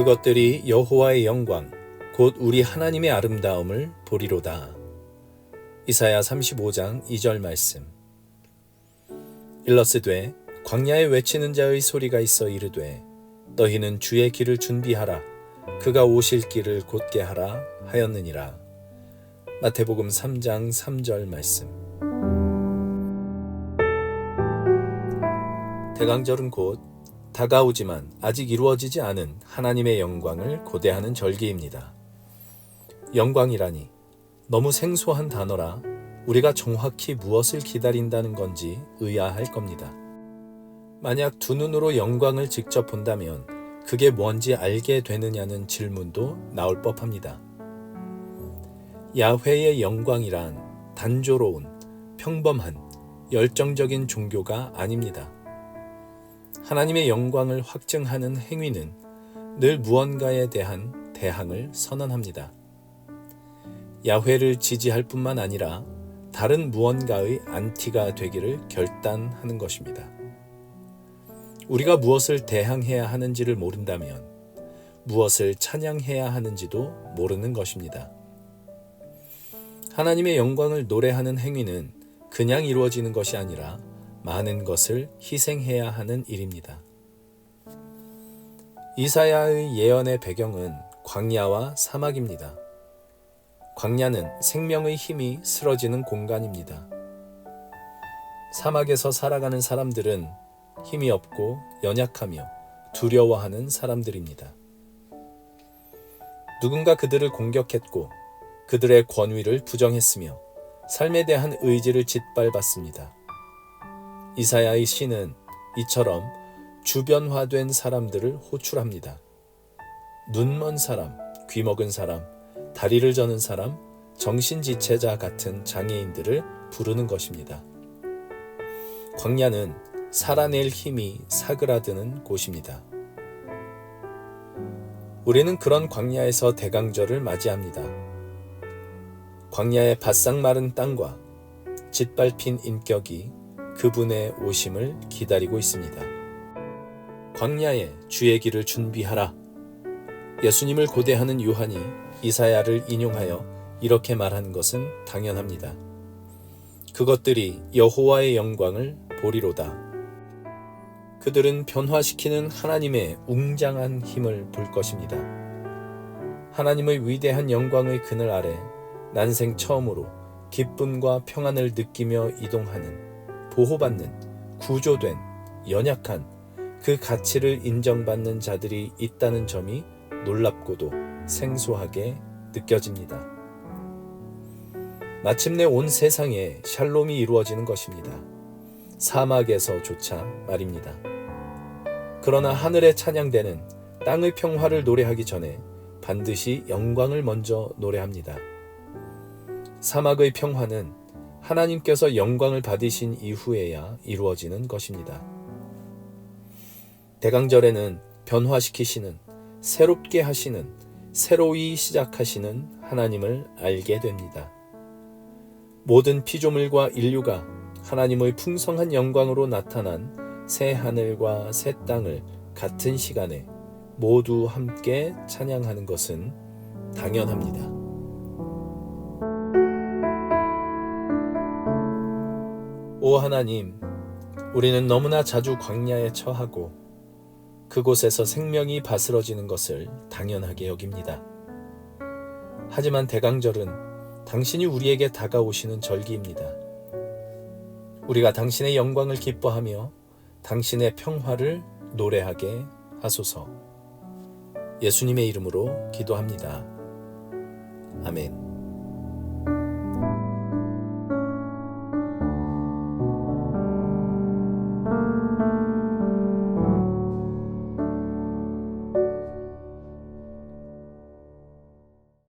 그것들이 여호와의 영광 곧 우리 하나님의 아름다움을 보리로다. 이사야 35장 2절 말씀. 일러스되 광야에 외치는 자의 소리가 있어 이르되 너희는 주의 길을 준비하라 그가 오실 길을 곧게 하라 하였느니라. 마태복음 3장 3절 말씀. 대강절은 곧 다가오지만 아직 이루어지지 않은 하나님의 영광을 고대하는 절기입니다. 영광이라니 너무 생소한 단어라 우리가 정확히 무엇을 기다린다는 건지 의아할 겁니다. 만약 두 눈으로 영광을 직접 본다면 그게 뭔지 알게 되느냐는 질문도 나올 법합니다. 야훼의 영광이란 단조로운, 평범한, 열정적인 종교가 아닙니다. 하나님의 영광을 확증하는 행위는 늘 무언가에 대한 대항을 선언합니다. 야훼를 지지할 뿐만 아니라 다른 무언가의 안티가 되기를 결단하는 것입니다. 우리가 무엇을 대항해야 하는지를 모른다면 무엇을 찬양해야 하는지도 모르는 것입니다. 하나님의 영광을 노래하는 행위는 그냥 이루어지는 것이 아니라 많은 것을 희생해야 하는 일입니다. 이사야의 예언의 배경은 광야와 사막입니다. 광야는 생명의 힘이 쓰러지는 공간입니다. 사막에서 살아가는 사람들은 힘이 없고 연약하며 두려워하는 사람들입니다. 누군가 그들을 공격했고 그들의 권위를 부정했으며 삶에 대한 의지를 짓밟았습니다. 이사야의 시는 이처럼 주변화된 사람들을 호출합니다. 눈먼 사람, 귀먹은 사람, 다리를 저는 사람, 정신지체자 같은 장애인들을 부르는 것입니다. 광야는 살아낼 힘이 사그라드는 곳입니다. 우리는 그런 광야에서 대강절을 맞이합니다. 광야의 바싹 마른 땅과 짓밟힌 인격이 그분의 오심을 기다리고 있습니다. 광야에 주의 길을 준비하라. 예수님을 고대하는 요한이 이사야를 인용하여 이렇게 말하는 것은 당연합니다. 그것들이 여호와의 영광을 보리로다. 그들은 변화시키는 하나님의 웅장한 힘을 볼 것입니다. 하나님의 위대한 영광의 그늘 아래 난생 처음으로 기쁨과 평안을 느끼며 이동하는 보호받는 구조된 연약한 그 가치를 인정받는 자들이 있다는 점이 놀랍고도 생소하게 느껴집니다. 마침내 온 세상에 샬롬이 이루어지는 것입니다. 사막에서조차 말입니다. 그러나 하늘에 찬양되는 땅의 평화를 노래하기 전에 반드시 영광을 먼저 노래합니다. 사막의 평화는 하나님께서 영광을 받으신 이후에야 이루어지는 것입니다. 대강절에는 변화시키시는, 새롭게 하시는, 새로이 시작하시는 하나님을 알게 됩니다. 모든 피조물과 인류가 하나님의 풍성한 영광으로 나타난 새 하늘과 새 땅을 같은 시간에 모두 함께 찬양하는 것은 당연합니다. 오 하나님, 우리는 너무나 자주 광야에 처하고 그곳에서 생명이 바스러지는 것을 당연하게 여깁니다. 하지만 대강절은 당신이 우리에게 다가오시는 절기입니다. 우리가 당신의 영광을 기뻐하며 당신의 평화를 노래하게 하소서. 예수님의 이름으로 기도합니다. 아멘.